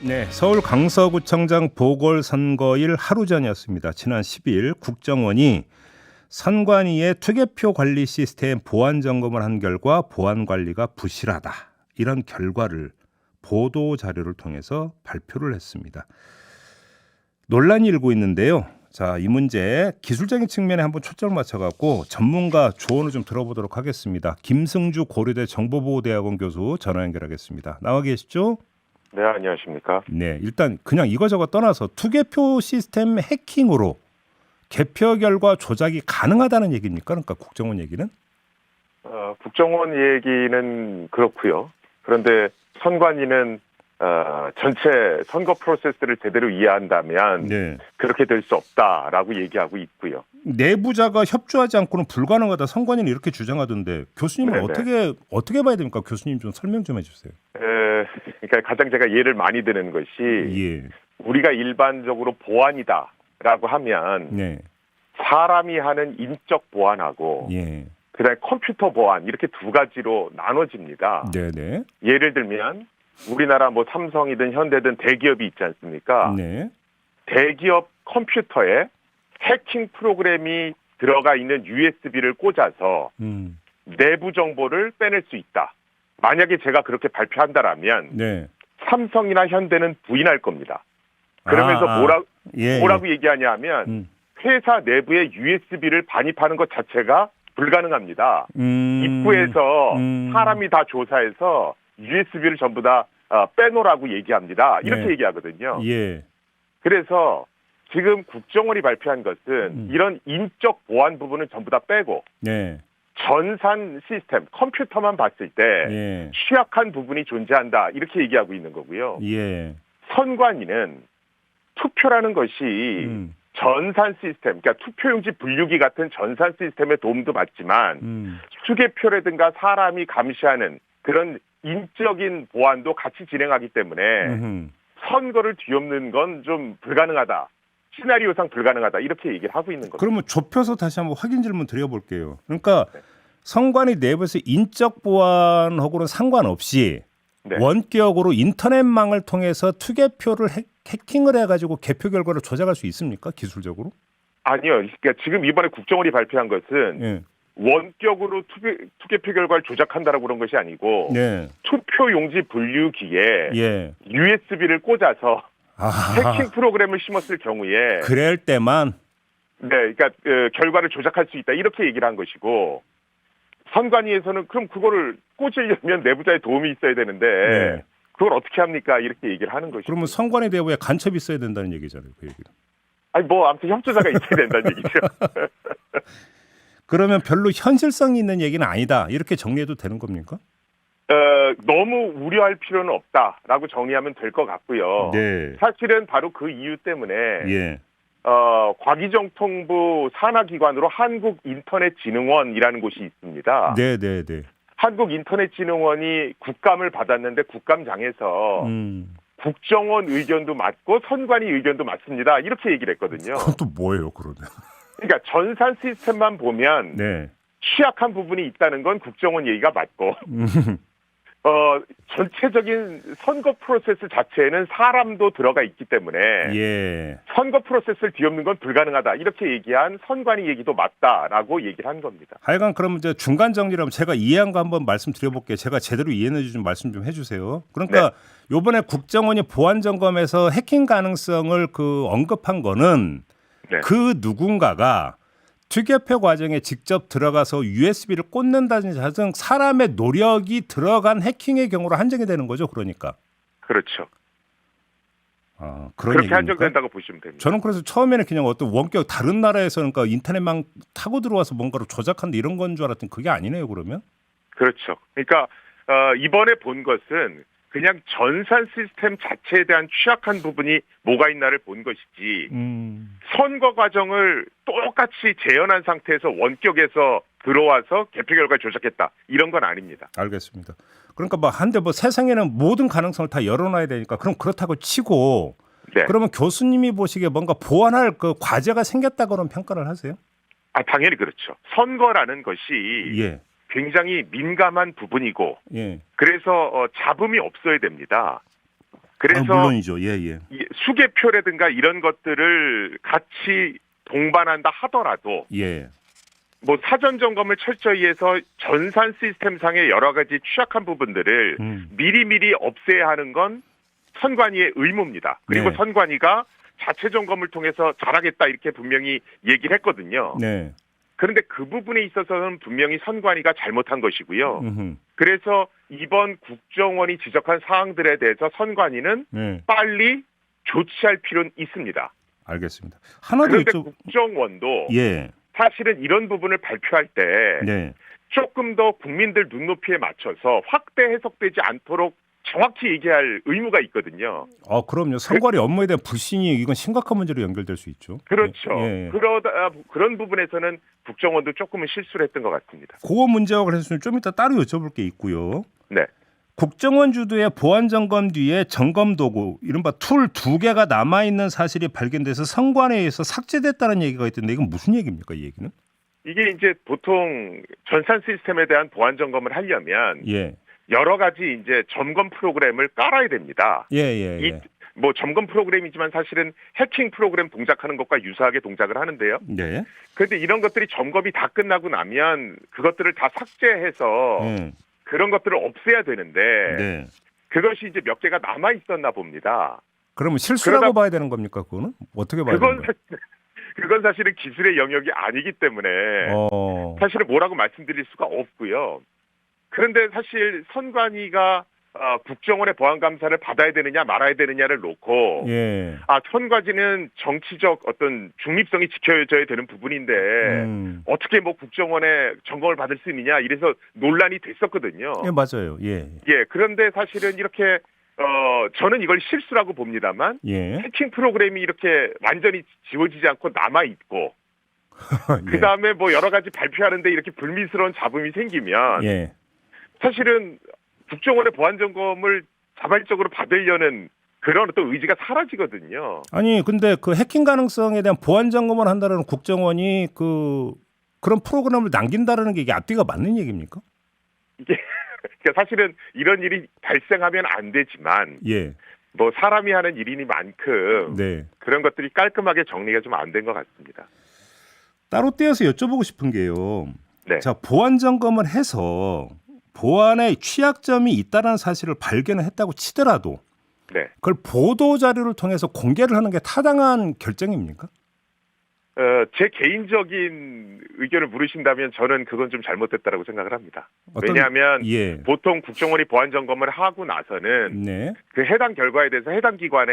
네, 서울 강서구청장 보궐선거일 하루 전이었습니다. 지난 10일 국정원이 선관위의 투개표 관리 시스템 보안 점검을 한 결과 보안 관리가 부실하다. 이런 결과를 보도 자료를 통해서 발표를 했습니다. 논란이 일고 있는데요. 자, 이 문제 기술적인 측면에 한번 초점을 맞춰갖고 전문가 조언을 좀 들어보도록 하겠습니다. 김승주 고려대 정보보호대학원 교수 전화 연결하겠습니다. 나와 계시죠? 네, 안녕하십니까. 네, 일단 그냥 이거저거 떠나서 투개표 시스템 해킹으로 개표 결과 조작이 가능하다는 얘기입니까? 그러니까 국정원 얘기는? 어, 국정원 얘기는 그렇고요. 그런데 선관위는 어, 전체 선거 프로세스를 제대로 이해한다면 네. 그렇게 될 수 없다라고 얘기하고 있고요. 내부자가 협조하지 않고는 불가능하다. 선관위는 이렇게 주장하던데 교수님은 네네. 어떻게 어떻게 봐야 됩니까? 교수님 좀 설명 좀 해주세요. 에, 그러니까 가장 제가 예를 많이 드는 것이 예, 우리가 일반적으로 보안이다라고 하면 네, 사람이 하는 인적 보안하고 예, 그다음에 컴퓨터 보안 이렇게 두 가지로 나눠집니다. 네, 네, 예를 들면 우리나라 뭐 삼성이든 현대든 대기업이 있지 않습니까? 네, 대기업 컴퓨터에 해킹 프로그램이 들어가 있는 USB를 꽂아서 음, 내부 정보를 빼낼 수 있다. 만약에 제가 그렇게 발표한다라면 네. 삼성이나 현대는 부인할 겁니다. 그러면서 아, 아. 뭐라, 예, 뭐라고 얘기하냐면 음, 회사 내부에 USB를 반입하는 것 자체가 불가능합니다. 음, 입구에서 음. 사람이 다 조사해서 USB를 전부 다 어, 빼놓으라고 얘기합니다. 이렇게 네. 얘기하거든요. 예, 그래서 지금 국정원이 발표한 것은 음. 이런 인적 보안 부분은 전부 다 빼고 네, 전산 시스템 컴퓨터만 봤을 때 예, 취약한 부분이 존재한다 이렇게 얘기하고 있는 거고요. 예, 선관위는 투표라는 것이 음, 전산 시스템, 그러니까 투표용지 분류기 같은 전산 시스템의 도움도 받지만 음, 수개표라든가 사람이 감시하는 그런 인적인 보안도 같이 진행하기 때문에 음흠. 선거를 뒤엎는 건 좀 불가능하다. 시나리오상 불가능하다. 이렇게 얘기를 하고 있는 겁니다. 그러면 좁혀서 다시 한번 확인 질문 드려볼게요. 그러니까 네. 선관위 내부에서 인적 보안하고는 상관없이 네. 원격으로 인터넷망을 통해서 투개표를 해, 해킹을 해가지고 개표 결과를 조작할 수 있습니까? 기술적으로? 아니요. 그러니까 지금 이번에 국정원이 발표한 것은 예. 원격으로 투개, 투개표 결과를 조작한다라고 그런 것이 아니고 네. 투표 용지 분류기에 예. USB를 꽂아서 아. 해킹 프로그램을 심었을 경우에 그럴 때만 네, 그러니까 어, 결과를 조작할 수 있다 이렇게 얘기를 한 것이고 선관위에서는 그럼 그거를 꽂으려면 내부자의 도움이 있어야 되는데 네. 그걸 어떻게 합니까 이렇게 얘기를 하는 것이죠. 그러면 선관위 내부에 간첩이 있어야 된다는 얘기잖아요. 그 얘기는. 아니 뭐 아무튼 협조자가 있어야 된다는 얘기죠. 그러면 별로 현실성이 있는 얘기는 아니다. 이렇게 정리해도 되는 겁니까? 어, 너무 우려할 필요는 없다라고 정리하면 될 것 같고요. 네. 사실은 바로 그 이유 때문에 예. 어, 과기정통부 산하기관으로 한국인터넷진흥원이라는 곳이 있습니다. 네, 네, 네. 한국인터넷진흥원이 국감을 받았는데 국감장에서 음. 국정원 의견도 맞고 선관위 의견도 맞습니다. 이렇게 얘기를 했거든요. 그건 또 뭐예요, 그러면? 그러니까 전산 시스템만 보면 네. 취약한 부분이 있다는 건 국정원 얘기가 맞고 음. 어, 전체적인 선거 프로세스 자체에는 사람도 들어가 있기 때문에 예. 선거 프로세스를 뒤엎는 건 불가능하다. 이렇게 얘기한 선관위 얘기도 맞다라고 얘기를 한 겁니다. 하여간 그럼 이제 중간 정리라면 제가 이해한 거 한번 말씀드려볼게요. 제가 제대로 이해해 주신 말씀 좀 해주세요. 그러니까 요번에 국정원이 보안 점검에서 해킹 가능성을 그 언급한 거는 네. 그 누군가가 투개표 과정에 직접 들어가서 USB를 꽂는다든지 하여튼 사람의 노력이 들어간 해킹의 경우로 한정이 되는 거죠. 그러니까. 그렇죠. 아, 그런 그렇게? 한정된다고 보시면 됩니다. 저는 그래서 처음에는 그냥 어떤 원격 다른 나라에서 그러니까 인터넷망 타고 들어와서 뭔가를 조작한다 이런 건 줄 알았더니 그게 아니네요. 그러면. 그렇죠. 그러니까 어, 이번에 본 것은 그냥 전산 시스템 자체에 대한 취약한 부분이 뭐가 있나를 본 것이지 음. 선거 과정을 똑같이 재현한 상태에서 원격에서 들어와서 개표 결과 조작했다 이런 건 아닙니다. 알겠습니다. 그러니까 뭐 한데 뭐 세상에는 모든 가능성을 다 열어놔야 되니까 그럼 그렇다고 치고 네. 그러면 교수님이 보시기에 뭔가 보완할 그 과제가 생겼다 그런 평가를 하세요? 아 당연히 그렇죠. 선거라는 것이 예, 굉장히 민감한 부분이고 예, 그래서 어, 잡음이 없어야 됩니다. 그래서 아, 물론이죠. 예, 예. 이 수개표라든가 이런 것들을 같이 동반한다 하더라도 예. 뭐 사전 점검을 철저히 해서 전산 시스템상의 여러 가지 취약한 부분들을 음. 미리미리 없애야 하는 건 선관위의 의무입니다. 그리고 네. 선관위가 자체 점검을 통해서 잘하겠다 이렇게 분명히 얘기를 했거든요. 네. 그런데 그 부분에 있어서는 분명히 선관위가 잘못한 것이고요. 음흠. 그래서 이번 국정원이 지적한 사항들에 대해서 선관위는 네. 빨리 조치할 필요는 있습니다. 알겠습니다. 하나 더 그런데 여쭤 국정원도 예. 사실은 이런 부분을 발표할 때 네. 조금 더 국민들 눈높이에 맞춰서 확대 해석되지 않도록 정확히 얘기할 의무가 있거든요. 아, 그럼요. 선관위 업무에 대한 불신이 이건 심각한 문제로 연결될 수 있죠. 그렇죠. 예, 예. 그러다 그런 부분에서는 국정원도 조금은 실수를 했던 것 같습니다. 그거 문제와 관해서는 좀 이따 따로 여쭤볼 게 있고요. 네. 국정원 주도의 보안 점검 뒤에 점검 도구 이른바 툴 두 개가 남아 있는 사실이 발견돼서 선관위에 의해서 삭제됐다는 얘기가 있던데 이건 무슨 얘기입니까, 이 얘기는? 이게 이제 보통 전산 시스템에 대한 보안 점검을 하려면 예. 여러 가지 이제 점검 프로그램을 깔아야 됩니다. 예, 예, 이 예. 뭐 점검 프로그램이지만 사실은 해킹 프로그램 동작하는 것과 유사하게 동작을 하는데요. 네. 그런데 이런 것들이 점검이 다 끝나고 나면 그것들을 다 삭제해서 음. 그런 것들을 없애야 되는데 네. 그것이 이제 몇 개가 남아 있었나 봅니다. 그러면 실수라고 그러다- 봐야 되는 겁니까, 그거는? 어떻게 봐야 되는 거예요? 사- 그건 사실은 기술의 영역이 아니기 때문에 어. 사실은 뭐라고 말씀드릴 수가 없고요. 그런데 사실 선관위가 어, 국정원의 보안 감사를 받아야 되느냐 말아야 되느냐를 놓고 예. 아 선관위는 정치적 어떤 중립성이 지켜져야 되는 부분인데 음. 어떻게 뭐 국정원의 점검을 받을 수 있느냐 이래서 논란이 됐었거든요. 예, 맞아요. 예. 예, 그런데 사실은 이렇게 어 저는 이걸 실수라고 봅니다만 예. 해킹 프로그램이 이렇게 완전히 지워지지 않고 남아 있고 예. 그 다음에 뭐 여러 가지 발표하는데 이렇게 불미스러운 잡음이 생기면 예. 사실은 국정원의 보안 점검을 자발적으로 받으려는 그런 어떤 의지가 사라지거든요. 아니 근데 그 해킹 가능성에 대한 보안 점검을 한다는 국정원이 그 그런 프로그램을 남긴다라는 게 이게 앞뒤가 맞는 얘기입니까? 이게 그러니까 사실은 이런 일이 발생하면 안 되지만 예. 뭐 사람이 하는 일이니만큼 네. 그런 것들이 깔끔하게 정리가 좀 안 된 것 같습니다. 따로 떼어서 여쭤보고 싶은 게요. 네. 자, 보안 점검을 해서 보안에 취약점이 있다는 사실을 발견했다고 치더라도 네. 그걸 보도 자료를 통해서 공개를 하는 게 타당한 결정입니까? 어, 제 개인적인 의견을 물으신다면 저는 그건 좀 잘못됐다라고 생각을 합니다. 어떤- 왜냐하면 예. 보통 국정원이 보안 점검을 하고 나서는 네. 그 해당 결과에 대해서 해당 기관에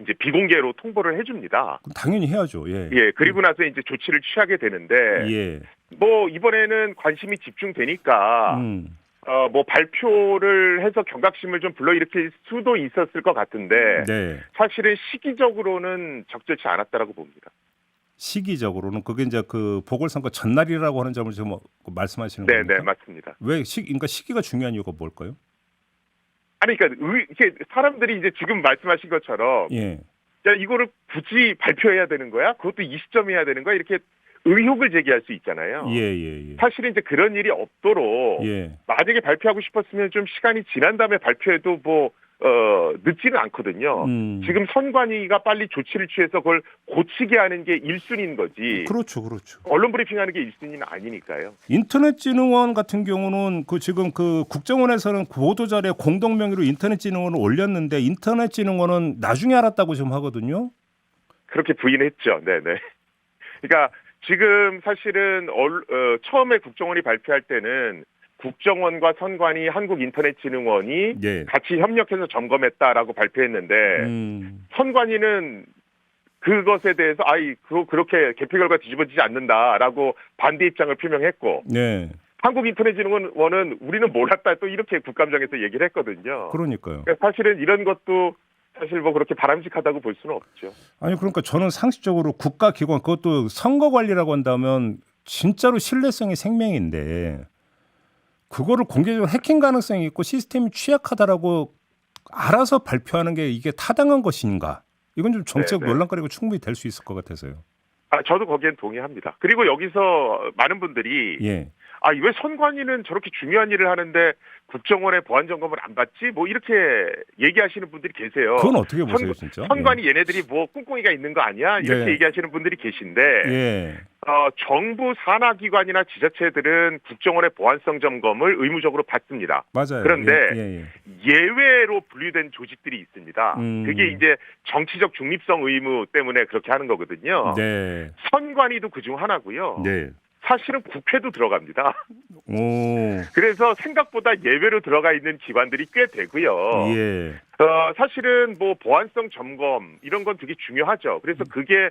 이제 비공개로 통보를 해줍니다. 당연히 해야죠. 예. 예, 그리고 나서 이제 조치를 취하게 되는데 예. 뭐 이번에는 관심이 집중되니까 음. 어 뭐 발표를 해서 경각심을 좀 불러일으킬 수도 있었을 것 같은데 네. 사실은 시기적으로는 적절치 않았다라고 봅니다. 시기적으로는 그게 이제 그 보궐선거 전날이라고 하는 점을 지금 말씀하시는 네, 겁니까? 네, 맞습니다. 왜 시, 그러니까 시기가 중요한 이유가 뭘까요? 아니 그러니까 의, 이게 사람들이 이제 지금 말씀하신 것처럼 예. 야 이거를 굳이 발표해야 되는 거야? 그것도 이 시점에 해야 되는 거야? 이렇게 의혹을 제기할 수 있잖아요. 예, 예, 예. 사실은 이제 그런 일이 없도록 예. 만약에 발표하고 싶었으면 좀 시간이 지난 다음에 발표해도 뭐 어, 늦지는 않거든요. 음. 지금 선관위가 빨리 조치를 취해서 그걸 고치게 하는 게 1순위인 거지. 그렇죠, 그렇죠. 언론 브리핑하는 게 1순위는 아니니까요. 인터넷진흥원 같은 경우는 그 지금 그 국정원에서는 보도자료에 공동 명의로 인터넷진흥원을 올렸는데 인터넷진흥원은 나중에 알았다고 지금 하거든요. 그렇게 부인했죠. 네네. 그러니까 지금 사실은 얼- 어, 처음에 국정원이 발표할 때는 국정원과 선관위 한국인터넷진흥원이 예. 같이 협력해서 점검했다라고 발표했는데 음. 선관위는 그것에 대해서 아이 그 그렇게 개표 결과 뒤집어지지 않는다라고 반대 입장을 표명했고 네. 한국인터넷진흥원은 우리는 몰랐다 또 이렇게 국감장에서 얘기를 했거든요. 그러니까요. 그러니까 사실은 이런 것도 사실 뭐 그렇게 바람직하다고 볼 수는 없죠. 아니 그러니까 저는 상식적으로 국가 기관 그것도 선거 관리라고 한다면 진짜로 신뢰성이 생명인데 그거를 공개적으로 해킹 가능성이 있고 시스템이 취약하다라고 알아서 발표하는 게 이게 타당한 것인가? 이건 좀 정책 네, 네. 논란거리가 충분히 될 수 있을 것 같아서요. 아 저도 거기엔 동의합니다. 그리고 여기서 많은 분들이 예. 아, 왜 선관위는 저렇게 중요한 일을 하는데 국정원의 보안 점검을 안 받지? 뭐 이렇게 얘기하시는 분들이 계세요. 그건 어떻게 보세요, 선- 진짜? 선관위 얘네들이 뭐 꿍꿍이가 있는 거 아니야? 이렇게 네. 얘기하시는 분들이 계신데 예. 예. 어, 정부 산하 기관이나 지자체들은 국정원의 보안성 점검을 의무적으로 받습니다. 맞아요. 그런데 예, 예. 예외로 분류된 조직들이 있습니다. 음. 그게 이제 정치적 중립성 의무 때문에 그렇게 하는 거거든요. 네. 선관위도 그중 하나고요. 네. 사실은 국회도 들어갑니다. 오. 그래서 생각보다 예외로 들어가 있는 기관들이 꽤 되고요. 예. 어, 사실은 뭐 보안성 점검 이런 건 되게 중요하죠. 그래서 그게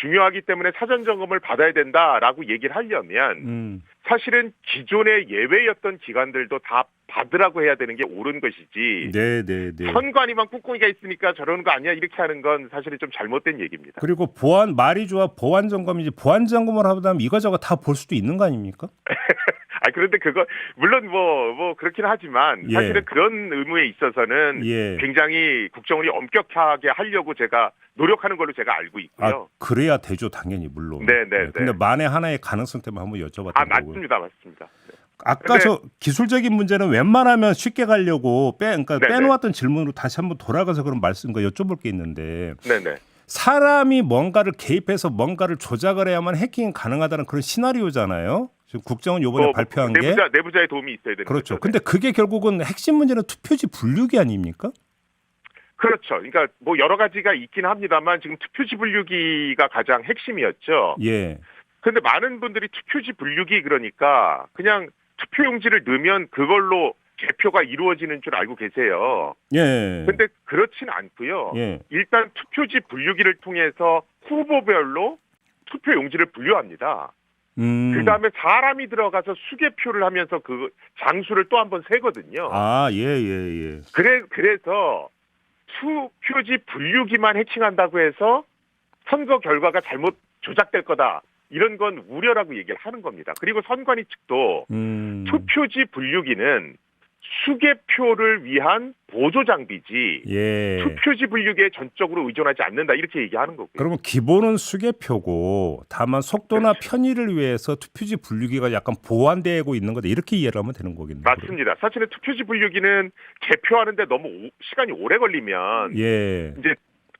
중요하기 때문에 사전 점검을 받아야 된다라고 얘기를 하려면 음. 사실은 기존의 예외였던 기관들도 다 받으라고 해야 되는 게 옳은 것이지. 네, 네, 네. 선관위만 꿍꿍이가 있으니까 저러는 거 아니야 이렇게 하는 건 사실은 좀 잘못된 얘기입니다. 그리고 보안 말이 좋아 보안 점검이지 보안 점검을 하면 이거저거 다 볼 수도 있는 거 아닙니까? 아 그런데 그거 물론 뭐뭐 그렇긴 하지만 예. 사실은 그런 의무에 있어서는 예. 굉장히 국정원이 엄격하게 하려고 제가 노력하는 걸로 제가 알고 아, 있고요. 그래야 되죠, 당연히 물론. 네, 네, 근데 네. 만에 하나의 가능성 때문에 한번 여쭤봤던 아, 거고요. 맞습니다, 맞습니다. 아까 근데- 저 기술적인 문제는 웬만하면 쉽게 가려고 빼 그러니까 네네. 빼놓았던 질문으로 다시 한번 돌아가서 그런 말씀 거 여쭤볼 게 있는데 네네. 사람이 뭔가를 개입해서 뭔가를 조작을 해야만 해킹이 가능하다는 그런 시나리오잖아요. 지금 국정원 요번에 뭐, 발표한 게 내부자 내부자의 도움이 있어야 되는 그렇죠. 거죠. 근데 그게 결국은 핵심 문제는 투표지 분류기 아닙니까? 그렇죠. 그러니까 뭐 여러 가지가 있긴 합니다만 지금 투표지 분류기가 가장 핵심이었죠. 예. 근데 많은 분들이 투표지 분류기 그러니까 그냥 투표용지를 넣으면 그걸로 개표가 이루어지는 줄 알고 계세요. 예. 근데 그렇진 않고요. 예. 일단 투표지 분류기를 통해서 후보별로 투표용지를 분류합니다. 음. 그 다음에 사람이 들어가서 수개표를 하면서 그 장수를 또 한 번 세거든요. 아, 예, 예, 예. 그래, 그래서 투표지 분류기만 해칭한다고 해서 선거 결과가 잘못 조작될 거다. 이런 건 우려라고 얘기를 하는 겁니다. 그리고 선관위 측도 음. 투표지 분류기는 수개표를 위한 보조 장비지 예. 투표지 분류기에 전적으로 의존하지 않는다 이렇게 얘기하는 거고요. 그러면 기본은 수개표고 다만 속도나 그렇죠. 편의를 위해서 투표지 분류기가 약간 보완되고 있는 거다 이렇게 이해를 하면 되는 거겠네요. 맞습니다. 사실은 투표지 분류기는 개표하는데 너무 오- 시간이 오래 걸리면 예. 이제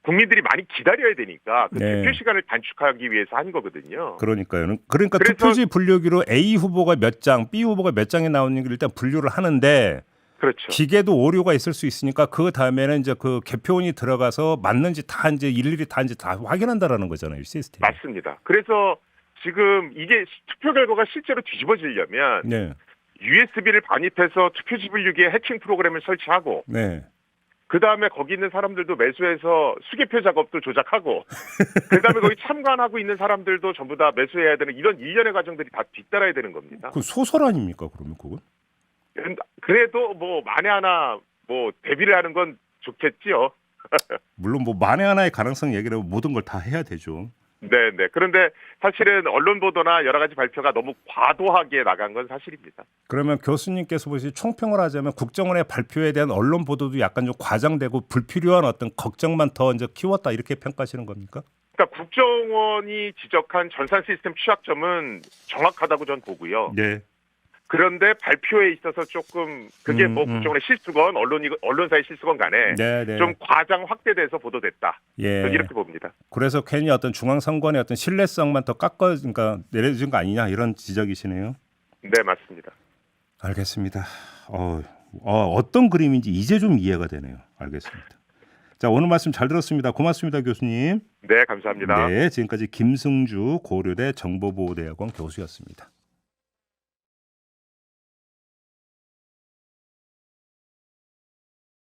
국민들이 많이 기다려야 되니까 그 네. 투표 시간을 단축하기 위해서 한 거거든요. 그러니까요. 그러니까 그래서- 투표지 분류기로 A 후보가 몇 장, B 후보가 몇 장이 나오는 걸 일단 분류를 하는데 그렇죠. 기계도 오류가 있을 수 있으니까 그 다음에는 이제 그 개표원이 들어가서 맞는지 다 이제 일일이 다 이제 다 확인한다라는 거잖아요, 이 시스템. 맞습니다. 그래서 지금 이게 투표 결과가 실제로 뒤집어지려면 네, USB를 반입해서 투표지 분류기에 해킹 프로그램을 설치하고 네. 그 다음에 거기 있는 사람들도 매수해서 수개표 작업도 조작하고 그 다음에 거기 참관하고 있는 사람들도 전부 다 매수해야 되는 이런 일련의 과정들이 다 뒤따라야 되는 겁니다. 그 소설 아닙니까, 그러면 그건? 그래도 뭐 만에 하나 뭐 대비를 하는 건 좋겠지요. 물론 뭐 만에 하나의 가능성 얘기를 모든 걸 다 해야 되죠. 네, 네. 그런데 사실은 언론 보도나 여러 가지 발표가 너무 과도하게 나간 건 사실입니다. 그러면 교수님께서 보시 총평을 하자면 국정원의 발표에 대한 언론 보도도 약간 좀 과장되고 불필요한 어떤 걱정만 더 이제 키웠다 이렇게 평가하시는 겁니까? 그러니까 국정원이 지적한 전산 시스템 취약점은 정확하다고 전 보고요. 네. 그런데 발표에 있어서 조금 그게 음, 뭐 음. 국정원의 실수건 언론이 언론사의 실수건 간에 네, 네. 좀 과장 확대돼서 보도됐다. 예. 이렇게 봅니다. 그래서 괜히 어떤 중앙 선관의 어떤 신뢰성만 더 깎아 그러니까 내려진 거 아니냐 이런 지적이시네요. 네, 맞습니다. 알겠습니다. 어, 어, 어 떤 그림인지 이제 좀 이해가 되네요. 알겠습니다. 자 오늘 말씀 잘 들었습니다. 고맙습니다, 교수님. 네, 감사합니다. 네, 지금까지 김승주 고려대 정보보호대학원 교수였습니다.